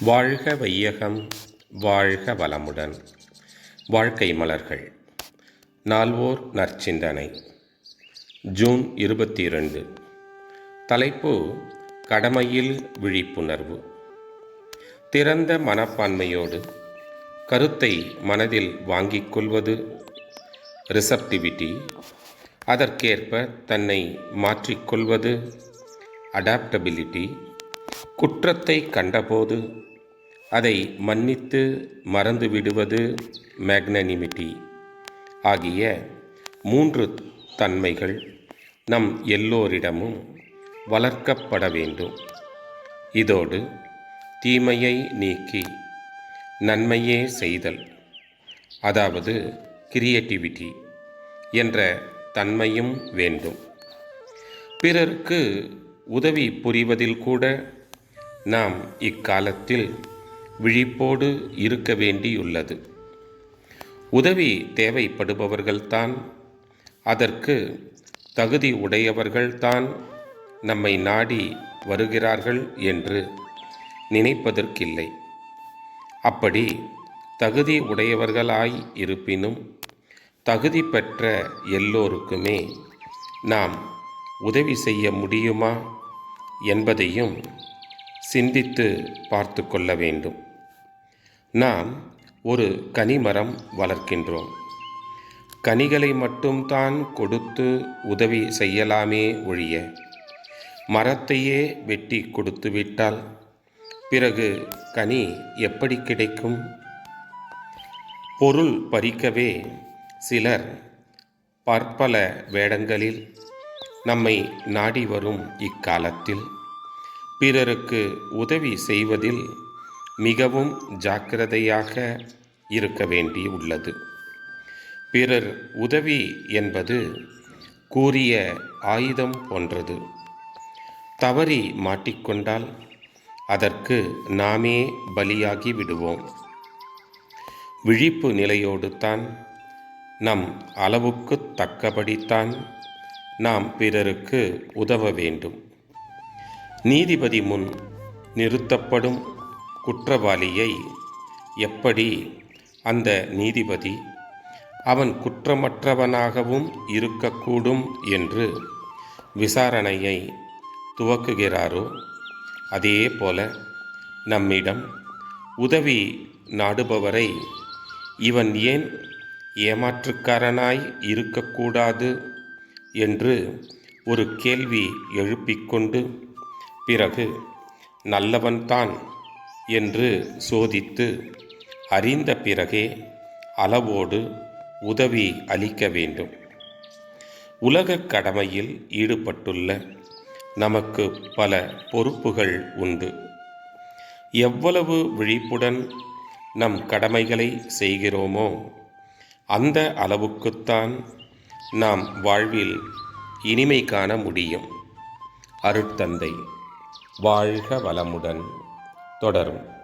வாழ்க வையகம் வாழ்க வளமுடன். வாழ்க்கை மலர்கள். நால்வோர் நற்சிந்தனை. ஜூன் இருபத்தி இரண்டு தலைப்பு கடமையில் விழிப்புணர்வு. திறந்த மனப்பான்மையோடு கருத்தை மனதில் வாங்கிக் கொள்வது. ரிசப்டிவிட்டி அதற்கேற்ப தன்னை மாற்றிக்கொள்வது அடாப்டபிலிட்டி குற்றத்தை கண்டபோது அதை மன்னித்து மறந்து விடுவது மேக்னனிமிட்டி ஆகிய மூன்று தன்மைகள் நம் எல்லோரிடமும் வளர்க்கப்பட வேண்டும். இதோடு தீமையை நீக்கி நன்மையே செய்தல் அதாவது கிரியேட்டிவிட்டி என்ற தன்மையும் வேண்டும். பிறருக்கு உதவி புரிவதில் கூட நாம் இக்காலத்தில் விழிப்போடு இருக்க வேண்டியுள்ளது. உதவி தேவைப்படுபவர்கள்தான். அதற்கு தகுதி உடையவர்கள்தான் நம்மை நாடி வருகிறார்கள் என்று நினைப்பதற்கில்லை. அப்படி தகுதி உடையவர்களாய் இருப்பினும் தகுதி பெற்ற எல்லோருக்குமே நாம் உதவி செய்ய முடியுமா என்பதையும் சிந்தித்து பார்த்து கொள்ள வேண்டும். நாம் ஒரு கனிமரம் வளர்க்கின்றோம். கனிகளை மட்டும்தான் கொடுத்து உதவி செய்யலாமே ஒழிய மரத்தையே வெட்டி கொடுத்து விட்டால் பிறகு கனி எப்படி கிடைக்கும்? பொருள் பறிக்கவே சிலர் பற்பல வேடங்களில் நம்மை நாடி வரும் இக்காலத்தில் பிறருக்கு உதவி செய்வதில் மிகவும் ஜாக்கிரதையாக இருக்க வேண்டி உள்ளது. பிறர் உதவி என்பது கூறிய ஆயுதம் போன்றது. தவறி மாட்டிக்கொண்டால் அதற்கு நாமே பலியாகி விடுவோம். விழிப்பு நிலையோடு தான் நம் அளவுக்கு தக்கபடித்தான் நாம் பிறருக்கு உதவ வேண்டும். நீதிபதி முன் நிறுத்தப்படும் குற்றவாளியை எப்படி அந்த நீதிபதி அவன் குற்றமற்றவனாகவும் இருக்கக்கூடும் என்று விசாரணையை துவக்குகிறாரோ அதே போல நம்மிடம் உதவி நாடுபவரை இவன் ஏன் ஏமாற்றுக்காரனாய் இருக்கக்கூடாது என்று ஒரு கேள்வி எழுப்பிக்கொண்டு பிறகு நல்லவன்தான் என்று சோதித்து அறிந்த பிறகே அளவோடு உதவி அளிக்க வேண்டும். உலகக் கடமையில் ஈடுபட்டுள்ள நமக்கு பல பொறுப்புகள் உண்டு. எவ்வளவு விழிப்புடன் நம் கடமைகளை செய்கிறோமோ அந்த அளவுக்குத்தான் நாம் வாழ்வில் இனிமை காண முடியும். அருட்தந்தை வாழ்க வளமுடன். தொடரும்.